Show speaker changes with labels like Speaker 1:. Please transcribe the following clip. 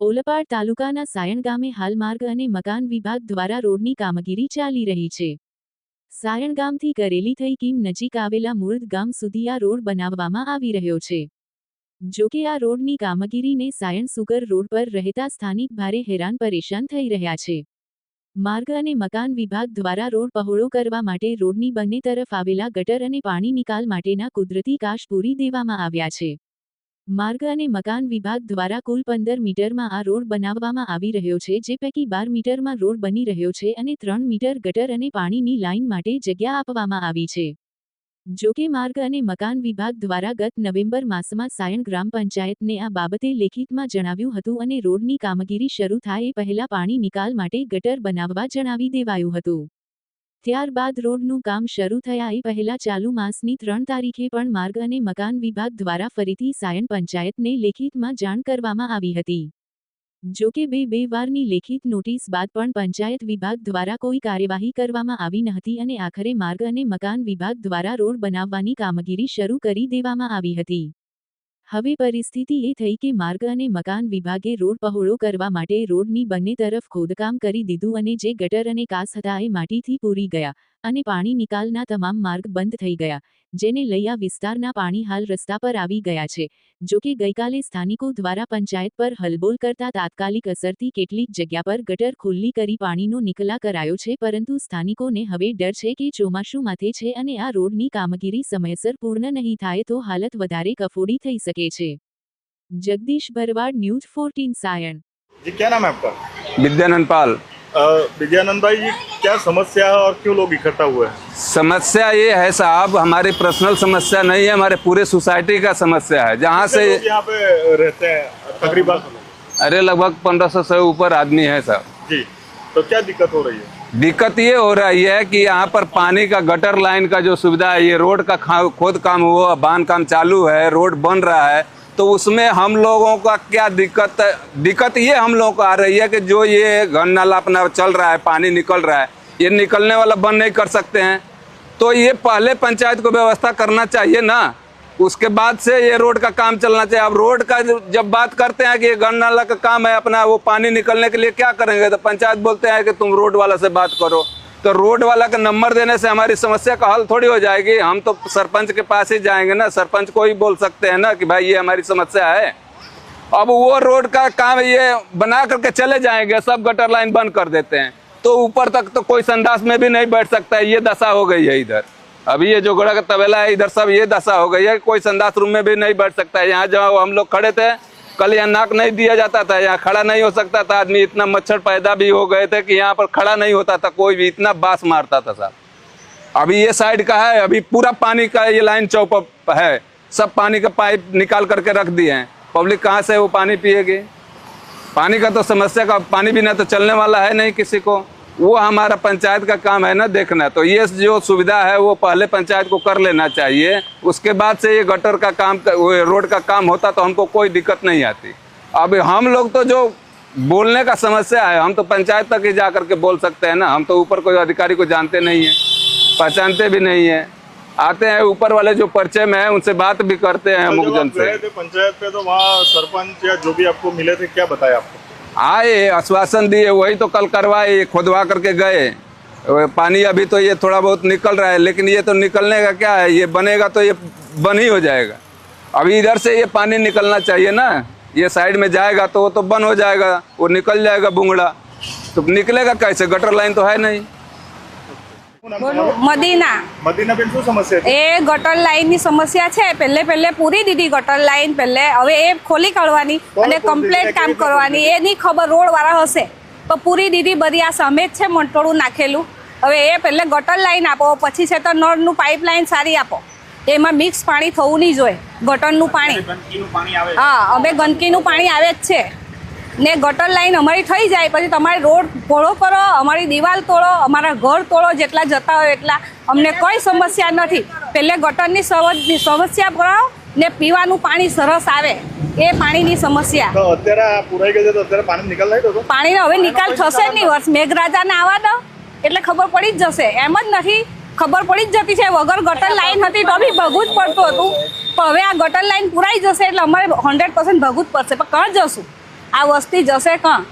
Speaker 1: ઓલપાડ તાલુકાના સાયણ ગામે હાલ માર્ગ અને મકાન વિભાગ દ્વારા રોડની કામગીરી ચાલી રહી છે. સાયણ ગામથી કરેલી થઈ કીમ નજીક આવેલા મૂળ ગામ સુધી આ રોડ બનાવવામાં આવી રહ્યો છે. જોકે આ રોડની કામગીરીને સાયણ સુગર રોડ પર રહેતા સ્થાનિક ભારે હેરાન પરેશાન થઈ રહ્યા છે. માર્ગ અને મકાન વિભાગ દ્વારા રોડ પહોળો કરવા માટે રોડની બંને તરફ આવેલા ગટર અને પાણી નિકાલ માટેના કુદરતી કાશ પૂરી દેવામાં આવ્યા છે. માર્ગ અને મકાન વિભાગ દ્વારા કુલ પંદર મીટરમાં આ રોડ બનાવવામાં આવી રહ્યો છે, જે પૈકી બાર મીટરમાં રોડ બની રહ્યો છે અને ત્રણ મીટર ગટર અને પાણીની લાઇન માટે જગ્યા આપવામાં આવી છે. જોકે માર્ગ અને મકાન વિભાગ દ્વારા ગત નવેમ્બર માસમાં સાયણ ગ્રામ પંચાયતને આ બાબતે લેખિતમાં જણાવ્યું હતું અને રોડની કામગીરી શરૂ થાય એ પહેલા પાણી નિકાલ માટે ગટર બનાવવા જણાવી દેવાયું હતું. ત્યારબાદ રોડનું કામ શરૂ થયા એ પહેલા ચાલુ માસની ત્રણ તારીખે પણ માર્ગ અને મકાન વિભાગ દ્વારા ફરીથી સાયણ પંચાયતને લેખિતમાં જાણ કરવામાં આવી હતી. જો કે બે બે વારની લેખિત નોટિસ બાદ પણ પંચાયત વિભાગ દ્વારા કોઈ કાર્યવાહી કરવામાં આવી ન હતી અને આખરે માર્ગ અને મકાન વિભાગ દ્વારા રોડ બનાવવાની કામગીરી શરૂ કરી દેવામાં આવી હતી. હવે પરિસ્થિતિ એ થઈ કે માર્ગ અને મકાન વિભાગે રોડ પહોળો કરવા માટે રોડની બંને તરફ ખોદકામ કરી દીધું અને જે ગટર અને કાસ હતા એ માટીથી પૂરી ગયા. અને પાણી નિકાલના તમામ માર્ગ બંધ થઈ ગયા જેને લઈ આ વિસ્તારના પાણી હાલ રસ્તા પર આવી ગયા છે જોકે ગઈકાલે સ્થાનિકો દ્વારા પંચાયત પર હલબોલ કરતા તાત્કાલિક અસરથી કેટલીક જગ્યા પર ગટર ખુલ્લી કરી પાણીનો નિકલા કરાયો છે પરંતુ સ્થાનિકોને હવે ડર છે કે ચોમાસું માથે છે અને આ રોડની કામગીરી સમયસર પૂર્ણ નહીં થાય તો હાલત વધારે કફોડી થઈ શકે છે.
Speaker 2: Jagdish Bharwad news fourteen
Speaker 3: Sayan. વિદ્યાનંદ
Speaker 2: Pal. Vijayanand भाई जी क्या समस्या है और क्यों लोग इकट्ठा हुए हैं?
Speaker 3: समस्या ये है साहब हमारी पर्सनल समस्या नहीं है हमारे पूरे सोसाइटी का समस्या है। जहाँ से
Speaker 2: यहाँ पे रहते हैं? तकरीबन।
Speaker 3: अरे लगभग पंद्रह सौ से ऊपर आदमी है साहब।
Speaker 2: जी। तो क्या दिक्कत हो रही है?
Speaker 3: दिक्कत ये हो रही है कि यहाँ पर पानी का गटर लाइन का जो सुविधा है ये रोड का खोद काम हुआ बाँध काम चालू है रोड बन रहा है। तो उसमें हम लोगों का क्या दिक्कत दिक्कत ये हम लोगों को आ रही है कि जो ये घन नाला अपना चल रहा है, पानी निकल रहा है, ये निकलने वाला बंद नहीं कर सकते हैं। तो ये पहले पंचायत को व्यवस्था करना चाहिए ना। उसके बाद से ये रोड का काम चलना चाहिए। अब रोड का जब बात करते हैं कि ये गन नाला का काम है अपना, वो पानी निकलने के लिए क्या करेंगे? तो पंचायत बोलते हैं कि तुम रोड वाला से बात करो। तो रोड वाला का नंबर देने से हमारी समस्या का हल थोड़ी हो जाएगी। हम तो सरपंच के पास ही जाएँगे ना। सरपंच को ही बोल सकते हैं ना कि भाई, ये हमारी समस्या है। अब वो रोड का काम ये बना करके चले जाएँगे, सब गटर लाइन बंद कर देते हैं। तो ऊपर तक तो कोई संडास में भी नहीं बैठ सकता है। ये दशा हो गई है इधर। अभी ये जो घोड़ा का तबेला है, इधर सब ये दशा हो गई है। कोई संडास रूम में भी नहीं बैठ सकता है। यहाँ जहाँ हम लोग खड़े थे कल यहाँ नाक नहीं दिया जाता था, यहाँ खड़ा नहीं हो सकता था, आदमी इतना मच्छर पैदा भी हो गए थे कि यहाँ पर खड़ा नहीं होता था, कोई भी इतना बास मारता था साहब। अभी ये साइड का है, अभी पूरा पानी का ये लाइन चौप है, सब पानी का पाइप निकाल करके रख दिए हैं। पब्लिक कहाँ से वो पानी पिएगी? पानी का तो समस्या का, पानी बिना तो चलने वाला है नहीं किसी को। वो हमारा पंचायत का काम है ना देखना। तो ये जो सुविधा है वो पहले पंचायत को कर लेना चाहिए। उसके बाद से ये गटर का काम रोड का काम होता तो हमको कोई दिक्कत नहीं आती। अब हम लोग तो जो बोलने का समस्या है हम तो पंचायत तक ही जा करके बोल सकते हैं ना। हम तो ऊपर कोई अधिकारी को जानते नहीं है पहचानते भी नहीं है। आते हैं ऊपर वाले जो परिचय में है उनसे बात भी करते हैं
Speaker 2: कल
Speaker 3: अमुक
Speaker 2: जब
Speaker 3: जन
Speaker 2: आप
Speaker 3: से।
Speaker 2: पंचायत पे तो वहाँ सरपंच या जो भी आपको मिले थे क्या बताया आपको?
Speaker 3: आए, आश्वासन दिए, वही तो कल करवाए खोदवा करके गए। पानी अभी तो ये थोड़ा बहुत निकल रहा है, लेकिन ये तो निकलने का क्या है, ये बनेगा तो ये बन ही हो जाएगा। अभी इधर से ये पानी निकलना चाहिए ना, ये साइड में जाएगा तो वो तो बंद हो जाएगा, वो निकल जाएगा बुंगड़ा। तो निकलेगा कैसे? गटर लाइन तो है नहीं।
Speaker 4: મદીના.
Speaker 2: મદીનાબેન શું સમસ્યા
Speaker 4: એ ગટર લાઈનની સમસ્યા છે. પહેલે પહેલે પૂરી દીધી ગટર લાઈન પહેલે હવે એ ખોલી કાઢવાની અને કમ્પ્લેટ કામ કરવાની.
Speaker 2: એ
Speaker 4: નહીં ખબર રોડ વાળા હશે. તો પૂરી દીધી બધી આ સામે જ છે મંટોળું નાખેલું. હવે એ પહેલે ગટર લાઈન આપો પછી છે તો નળનું પાઇપ લાઈન સારી આપો. એમાં મિક્સ પાણી થવું નહીં જોઈએ. ગટરનું પાણી. હા અમે ગંદકીનું પાણી આવે જ છે. ને ગટર લાઈન અમારી થઈ જાય પછી તમારે રોડ પહોળો કરો અમારી દિવાલ તોડો અમારા ઘર તોડો જેટલા જતા હોય એટલા. અમને કોઈ સમસ્યા નથી. પહેલે ગટરની સમસ્યા કરાવો ને પીવાનું પાણી સરસ આવે. એ પાણીની સમસ્યા. પાણીનો હવે નિકાલ થશે જ નહીં. વર્ષ મેઘરાજાને આવવા દો. એટલે ખબર પડી જ જશે. એમ જ નથી. ખબર પડી જ જતી છે. વગર ગટર લાઈન હતી તો બી ભગવું જ પડતું હતું. પણ હવે આ ગટર લાઈન પુરાઈ જશે એટલે અમારે હંડ્રેડ પર્સન્ટ ભગવું જ પડશે. પણ કણ જશું? આ વસ્તી જશે કાં